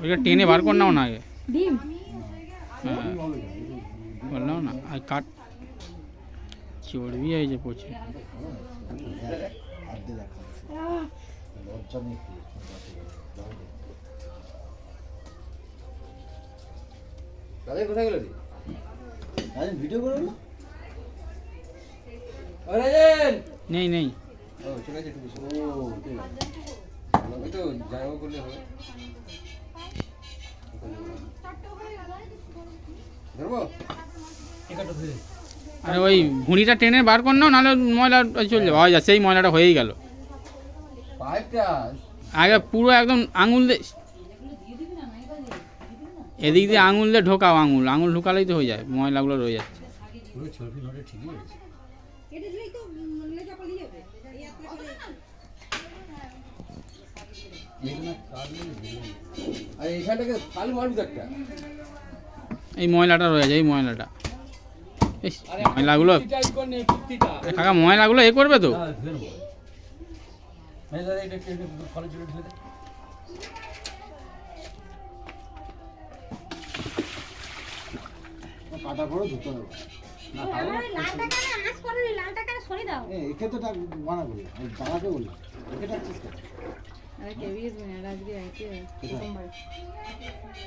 ওইটা টেনে বার কর নাও না আগে ডিম হ্যাঁ বললাম না আর কাট চর্বি হয়েছে প্রচুর আর্ধে দেখা লজ্জা নেই কি? দাদাই কোথায় গেল রে রাজেন ভিডিও করো না ও রাজেন নেই নেই ও চলে গেছে একটু ও ঠিক তো জানাব করলে হবে। ধরবো? আরে ওই ভুঁড়িটা টেনে বার কর নাও নাহলে ময়লা চলে যাবে হয় যা সেই ময়লাটা হয়েই গেল। আগে পুরো একদম আঙুল দিয়ে এদিক দিয়ে আঙুল দিয়ে ঢোকাও আঙুল। আঙুল ঢোকালেই তো হয়ে যায় ময়লাগুলো রয়ে যাচ্ছে। এই ময়লাটা রয়ে যায়, এই ময়লাটা। ময়লাগুলো। কাকা, ময়লাগুলো এ করবে তো? কাটা করে ধুতে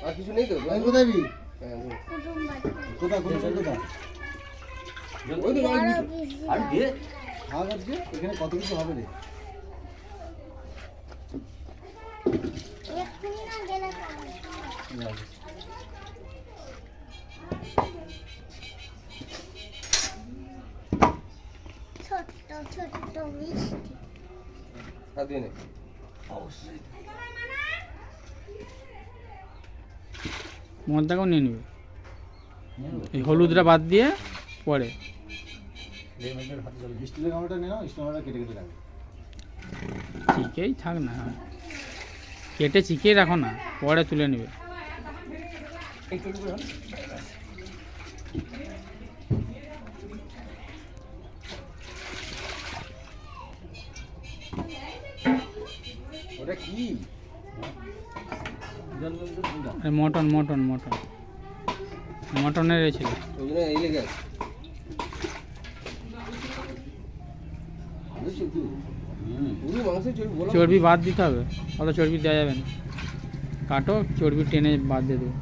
আরে কিছু নেই তো? কোথায় কোথায় কোথায় তো আর দে ভাগ আজকে এখানে কত কিছু হবে রে। মদটাকেও নিয়ে নেবে এই হলুদটা বাদ দিয়ে পরে। কেটে চিকেই থাক না। কেটে চিকেই রাখো না, পরে তুলে নেবে ওটা কি আরে মটন মটন মটন। মটনের ছিল। চর্বি বাদ দিতে হবে। অত চর্বি দেওয়া যাবে না। কাটো চর্বি টেনে বাদ দিয়ে দেবে।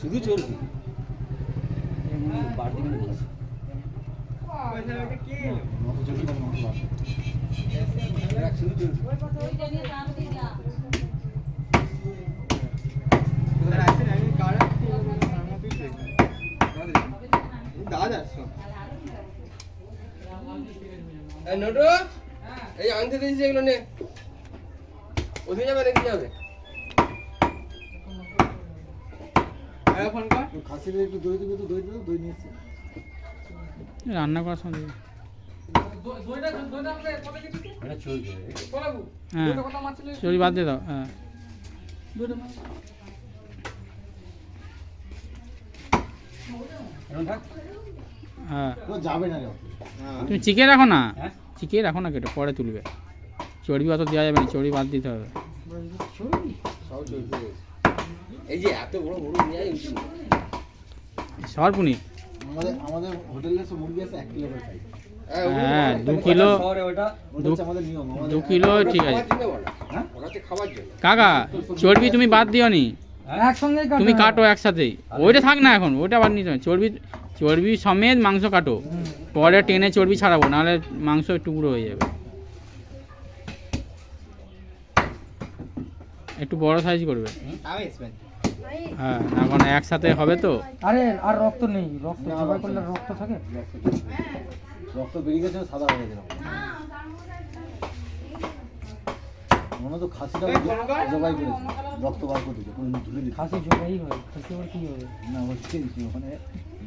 শুধু চর্বি? নোটু এই আনতে দিয়েছি এগুলো নে। ওদিকে যাবে নাকি যাবে খাসির একটু দই দিবি তো দই দিবি দই নিয়ে এসছি। রান্না করার সময় হ্যাঁ বাদ দিয়ে দাও হ্যাঁ। হ্যাঁ। তুমি চিকেন রাখো না? চিকেন রাখো না কেটে পরে তুলবে। চর্বি অত দেওয়া যাবে না চর্বি বাদ দিতে হবে। সব চলবে এই যে এত বড় বড় নিয়ে আয় উচিত সর পনির আমাদের আমাদের হোটেলে মুরগি আছে এক কিলো করে খাই হ্যাঁ দু কিলো দু- হচ্ছে আমাদের নিয়ম আমাদের দু কিলো ঠিক আছে। হ্যাঁ? কাকা চর্বি তুমি বাদ দিও নি। তুমি কাটো একসাথেই ওইটা থাক না এখন ওইটা বাদ নিতে চর্বি চর্বি সমেত মাংস কাটো। পরে টেনে চর্বি ছাড়াবো নাহলে মাংস টুকরো হয়ে যাবে। একটু বড় সাইজ করবে। হ্যাঁ এখন একসাথে হবে তো? আরে আর রক্ত নেই রক্ত জবাই করলে রক্ত থাকে। রক্ত বেরিয়ে গেছে সাদা হয়ে গেছে মনে তো খাসিটা জবাই করেছে রক্ত বার করে দিচ্ছে কোনো ধুলে দিচ্ছে খাসি জবাই হয় খাসি আবার কি হবে? না হচ্ছে ওখানে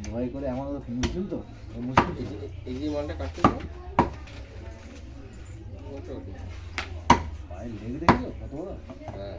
জবাই করে এমন তো মুসলিম তো মুসলিম এই যে মালটা কাটতে পায়ে লেগে দেখছ কত বড়? হ্যাঁ।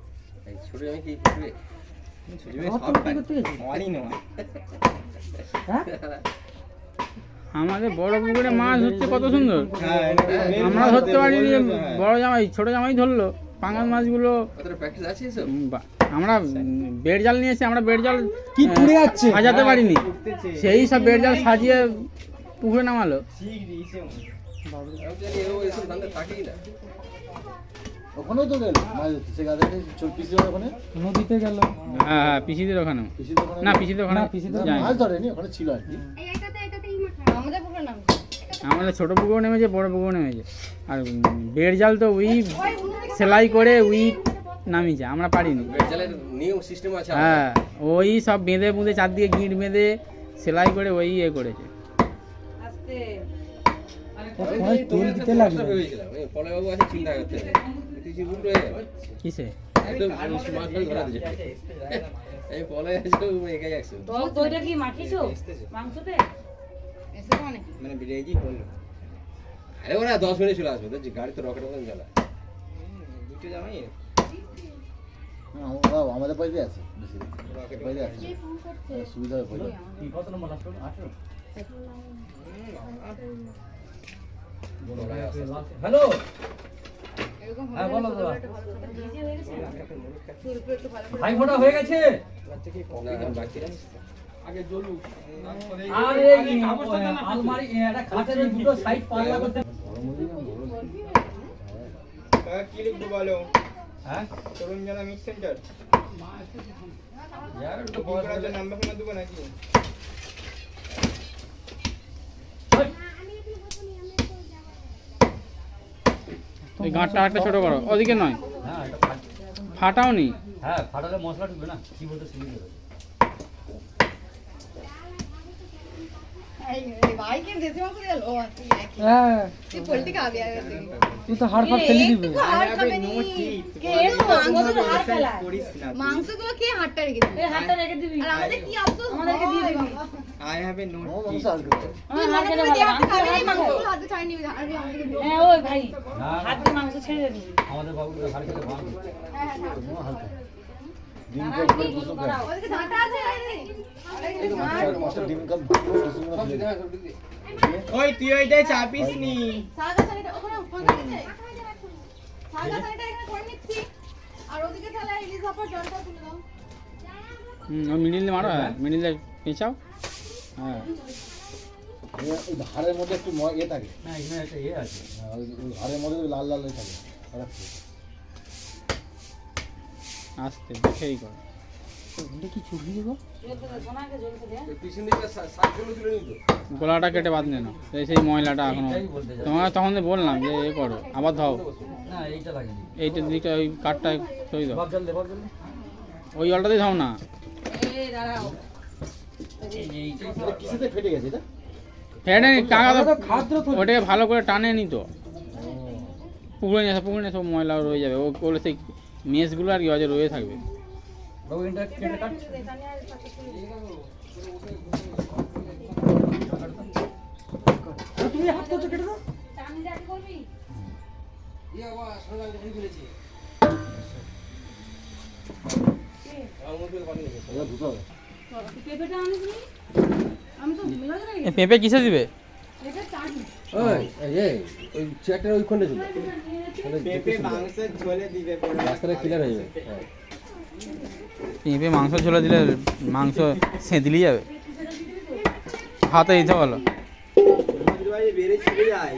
ছোট জামাই কি করবে? রক্ত বিক্রি করতে আমারই নয়। হ্যাঁ? আমাদের বড় পুকুরে মাছ হচ্ছে কত সুন্দর। হ্যাঁ আমরা ধরতে পারিনি বড় জামাই ছোট জামাই ধরলো। পাঙ্গাল মাছগুলো আমরা বেড জাল নিয়েছি আমরা বেড জাল কি পুড়ে যাচ্ছে? সাজাতে পারিনি। সেই সব বেড জাল সাজিয়ে পুকুরে নামালো। ওখানেও তো গেল? মাছ ধরতে। সে ছোট পিসি ওখানে? নদীতে গেল। হ্যাঁ হ্যাঁ পিসিদের ওখানে না পিসিদের ওখানে পিসিদের মাছ ধরেনি? ওখানে ছিল আর কি। আমাদের পুকুরের নাম আমাদের ছোট পুকুর নেমেছে বড় পুকুর নেমেছে। আর বেড় জাল তো উই সেলাই করে উই নামিয়েছে আমরা পারিনি। নিয়ম সিস্টেম আছে হ্যাঁ ওই সব বেঁধে বুঁধে চারদিকে গিঁট বেঁধে সেলাই করে ওই ইয়ে করেছে। তেল দিতে লাগবে। কিসে? মানে? মানে আরে ওরা দশ মিনিট চলে আসবে গাড়ি তো রকেট মতন চালা দুটো জামাই আমাদের পাইতে আছে হ্যাঁ, সুবিধা হবে পাইতে হ্যালো? হ্যাঁ হয়ে একটু ভাই ফোটা হয়ে গেছে? আর এই আলমারি এটা খাটের দুটো সাইড পাল্লা করতে কি লিখব বলো? হ্যাঁ? তরুণ জানা মিক্স সেন্টার। বুকিং করার জন্য নাম্বার ফোন দেবো নাকি? এই গাঁটটা একটা ছোট করো। ওদিকে নয়। হ্যাঁ, ফাটাও নি হ্যাঁ ফাটালে মশলা ঢুকবে না। কি বলতে শুনি হ্যাঁ। তুই তো হাড় ফাড় কে হাড়টা রেখে দিবি? রেখে দিবি। আমাদের কি আফসোস? আমাদেরকে দিয়ে দিবি। মনে খাবি মাংস হাতে ছাড় নিবি আর আমাদেরকে দিয়ে হ্যাঁ ওই ভাই হাত দিয়ে মাংস ছেড়ে দিবি। আমাদের বাবু হাড় খেতে ভালো হালকা। ডিম কাপ করে আছে ডিম কাপ হ্যাঁ, দিকে ওই তুই ওইটাই চাপিস নি। সাদা শাড়িটা ওখানে ওখানে আছে সাদা শাড়িটা এখানে করে নিচ্ছি। আর ওদিকে তাহলে ইলিশ ভাপার জলটা তুলে দাও। হুম ওই মিডিল মারো হ্যাঁ মিডিল দিয়ে পেঁচাও। হ্যাঁ। ওই হাড়ের মধ্যে একটু ইয়ে থাকে। না এখানে একটা ইয়ে আছে। হ্যাঁ, ওই ওই মধ্যে লাল লাল হয়ে থাকে। আস্তে দেখেই করো। ওই গোলাটা কেটে বাদ নেন এই সেই ময়লাটা এখনও তোমাকে তখন বললাম যে এ করো আবার ধাও এইটা এইটার দিকটা ওই কাঠটা সই দাও। বাপ জল দে বাপ জল দে। ওই জলটাতেই ধাও না। কিসেতে ফেটে গেছে এটা? ফেটে নি টাকা তো তো ওটাকে ভালো করে টানে নি তো। পুকুরে নিয়ে পুকুরে নিয়ে সব ময়লা রয়ে যাবে। ও ওগুলো সেই মেসগুলো আর কি আছে রয়ে থাকবে। তুমি হাত কেটে দাও। ধুতে হবে। পেঁপে কিসে দিবে? ওই চেয়ারটার ওইখানে ছিল রাস্তাটা ক্লিয়ার হয়ে যাবে হ্যাঁ। পেঁপে মাংস ঝোলে দিলে মাংস সেঁতলি যাবে। হাতে দিতে বলো। বেড়ে যায়।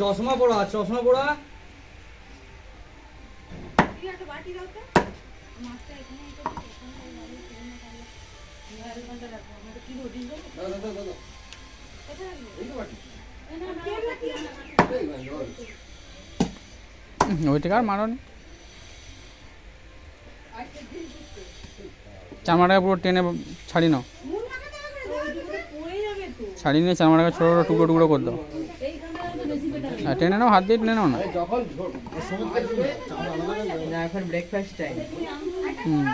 चश्मा पोड़ा चशमा पोड़ा। বাটি দাও তো মাছটা এখানে দেবো। কোথায় এই বাটি। না, বাটি এই। আর মারো চামড়াটাকে পুরো টেনে ছাড়ি নাও। ছাড়িয়ে নিয়ে চামড়াটাকে ছোটো ছোটো টুকরো টুকরো করে দাও। টেনে নাও হাত দিয়ে টেনে নাও না। আরে যখন ঝোল- না এখন ব্রেকফাস্ট টাইম হুম।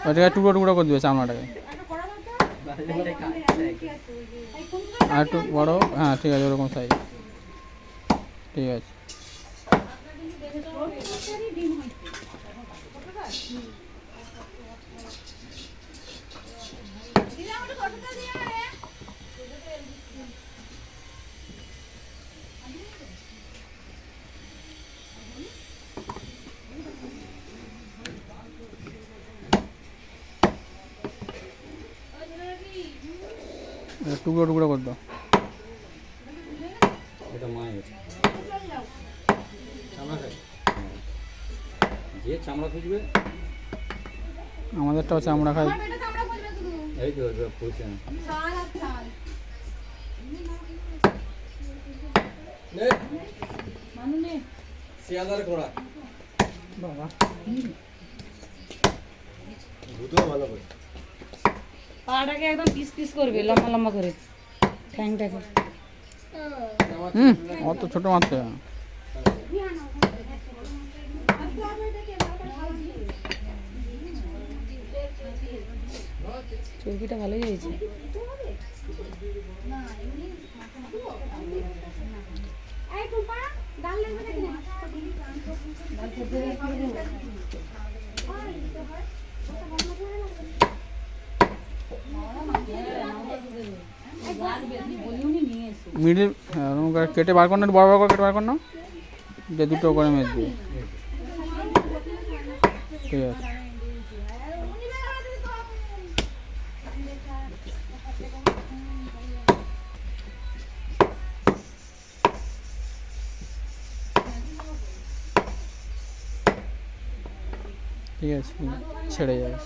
ওটাকে টুকরো টুকরো করে দিবে চামড়াটাকে? আর একটু বড় হ্যাঁ ঠিক আছে ওরকম সাইজ ঠিক আছে ওর ভিতরেই ডিম হয়েছে। দিদি, আমাকে কতটা দিয়ে আয়। এটা টুকরো টুকরো করে দাও। এটা মায়ের যে চামড়া খুঁজবে আমাদেরটাও চামড়া খাই আমার চামড়া খুঁজবে এই তো মানু। শিয়ালদার ঘোড়া। বাবা। ভালো করে। পাটাকে একদম পিস পিস করবে লম্বা লম্বা করে। ঠ্যাংটাকে। হুম অত ছোটো না। চর্বিটা ভালোই হয়েছে। মিডিল হ্যাঁ ওরকম করে কেটে বার কর না বড় বড় করে কেটে বার কর না। যে দুটো করে মেরে দিবে ঠিক আছে। ঠিক আছে, ছেড়ে যাবে।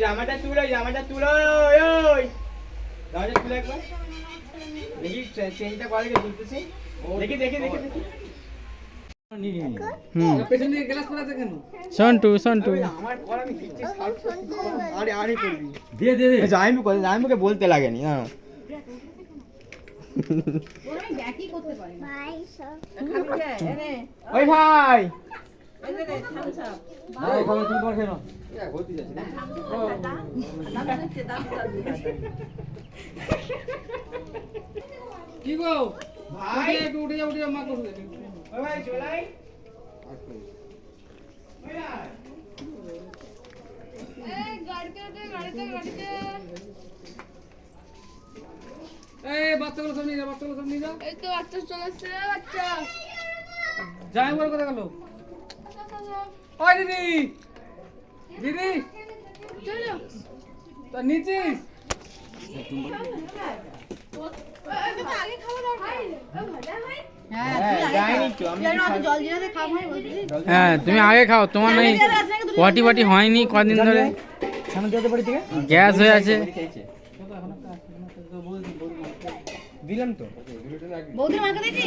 জামাটা তুলো জামাটা তুলো ওই। ওই জামাটা তুলো দেখি চেনটা দেখি দেখি দেখি দেখি। পেছন দিকে করে জাইমুকে বলতে লাগেনি হ্যাঁ। ভাই! কি গো ভাই একটু উঠে যা উঠে যা মা ওই ভাই চলাই এই বাচ্চাগুলো সব নিয়ে যা বাচ্চাগুলো সব নিয়ে যা এই তো বাচ্চা চলে এসছে বাচ্চা। যাই বলে কথা গেল। ওই দিদি। দিদি। তা নিচিস? হ্যাঁ যাইনি তো। খাওয়া হয় হ্যাঁ তুমি আগে খাও। তোমার নেই পটি পটি হয়নি কদিন ধরে। গ্যাস হয়ে আছে। দিলাম তো। বৌদির মাকে দেখি?